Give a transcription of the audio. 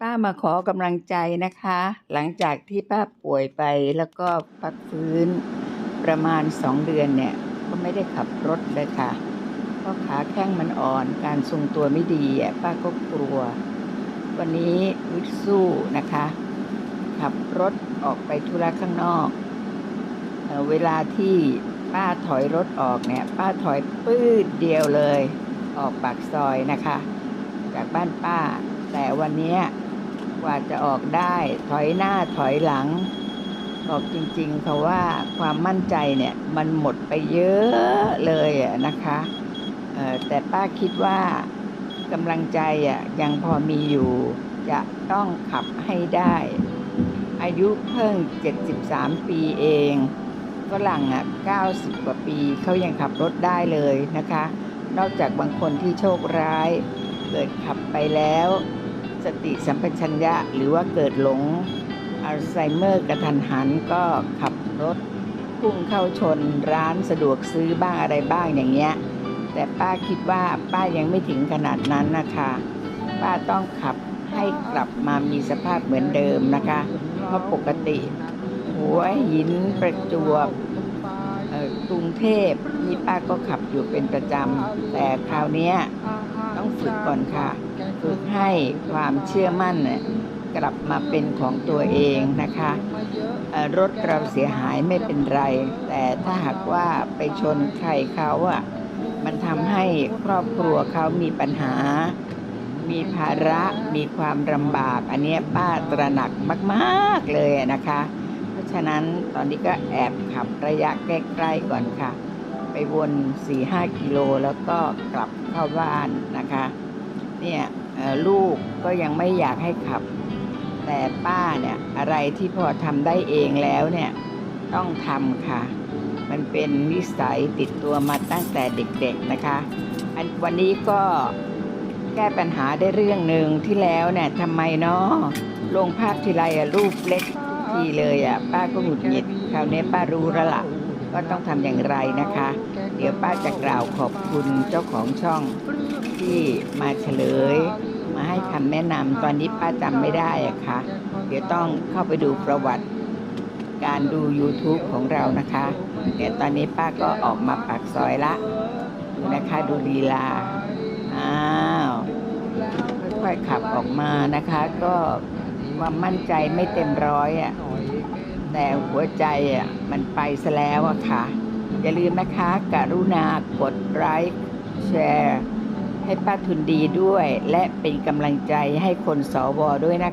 ป้ามาขอกำลังใจนะคะ หลังจากที่ป้าป่วยไปแล้วก็พักฟื้นประมาณสองเดือนเนี่ย ก็ไม่ได้ขับรถเลยค่ะ เพราะขาแข้งมันอ่อนการทรงตัวไม่ดีอะป้าก็กลัว วันนี้วิทสู้นะคะ ขับรถออกไปธุระข้างนอกเอเวลาที่ป้าถอยรถออกเนี่ย ป้าถอยปื้ดเดียวเลย ออกปากซอยนะคะ จากบ้านป้า แต่วันนี้ กว่าจะออกได้ ถอยหน้าถอยหลัง บอกจริงๆค่ะว่าความมั่นใจเนี่ยมันหมดไปเยอะเลยอะนะคะแต่ป้าคิดว่ากำลังใจอะยังพอมีอยู่ จะต้องขับให้ได้ อายุเพิ่ง 73 ปีเองฝรั่งอะ 90 กว่าปีเขายังขับรถได้เลยนะคะ นอกจากบางคนที่โชคร้าย เกิดขับไปแล้ว สติสัมปชัญญะ หรือว่าเกิดหลงอัลไซเมอร์กระทันหันก็ขับรถพุ่งเข้าชนร้านสะดวกซื้อบ้างอะไรบ้างอย่างเงี้ย แต่ป้าคิดว่าป้ายังไม่ถึงขนาดนั้นนะคะ ป้าต้องขับให้กลับมามีสภาพเหมือนเดิมนะคะ เพราะปกติ หัวหินประจวบ กรุงเทพนี่ป้าก็ขับอยู่เป็นประจำแต่คราวเนี้ยต้องฝึกก่อนค่ะ ฝึกให้ความเชื่อมั่นเนี่ยกลับมาเป็นของตัวเองนะคะรถเราเสียหายไม่เป็นไร แต่ถ้าหากว่าไปชนใครเขาอะมันทำให้ครอบครัวเขามีปัญหา มีภาระมีความลำบาก อันนี้ป้าตระหนักมาก ๆ เลยนะคะ ฉะนั้นตอนนี้ก็แอบขับระยะใกล้ๆก่อนค่ะ ไปวน4-5กิโลแล้วก็กลับเข้าบ้านนะคะ เนี่ยลูกก็ยังไม่อยากให้ขับ แต่ป้าเนี่ยอะไรที่พอทำได้เองแล้วเนี่ยต้องทำค่ะ มันเป็นนิสัยติดตัวมาตั้งแต่เด็กๆนะคะอันวันนี้ก็แก้ปัญหาได้เรื่องหนึ่งที่แล้วเนี่ยทำไมเนาะลงภาพทีไรรูปเล็ก ทุกทีเลยอะป้าก็หงุดหงิดคราวนี้ป้ารู้แล้วล่ะว่าต้องทำอย่างไรนะคะ เดี๋ยวป้าจะกล่าวขอบคุณเจ้าของช่องที่มาเฉลย มาให้คำแนะนำตอนนี้ป้าจำไม่ได้อะค่ะ เดี๋ยวต้องเข้าไปดูประวัติการดู YouTube ของเรานะคะเดี๋ยวตอนนี้ป้าก็ออกมาปากซอยละดูนะคะดูลีลาอ้าวค่อยๆขับออกมานะคะก็ ความมั่นใจไม่เต็มร้อยอะแต่หัวใจอะมันไปซะแล้วอะค่ะ อย่าลืมนะคะกรุณากดไลค์แชร์ให้ป้าทุนดีด้วย และเป็นกำลังใจให้คนสวด้วยนะคะ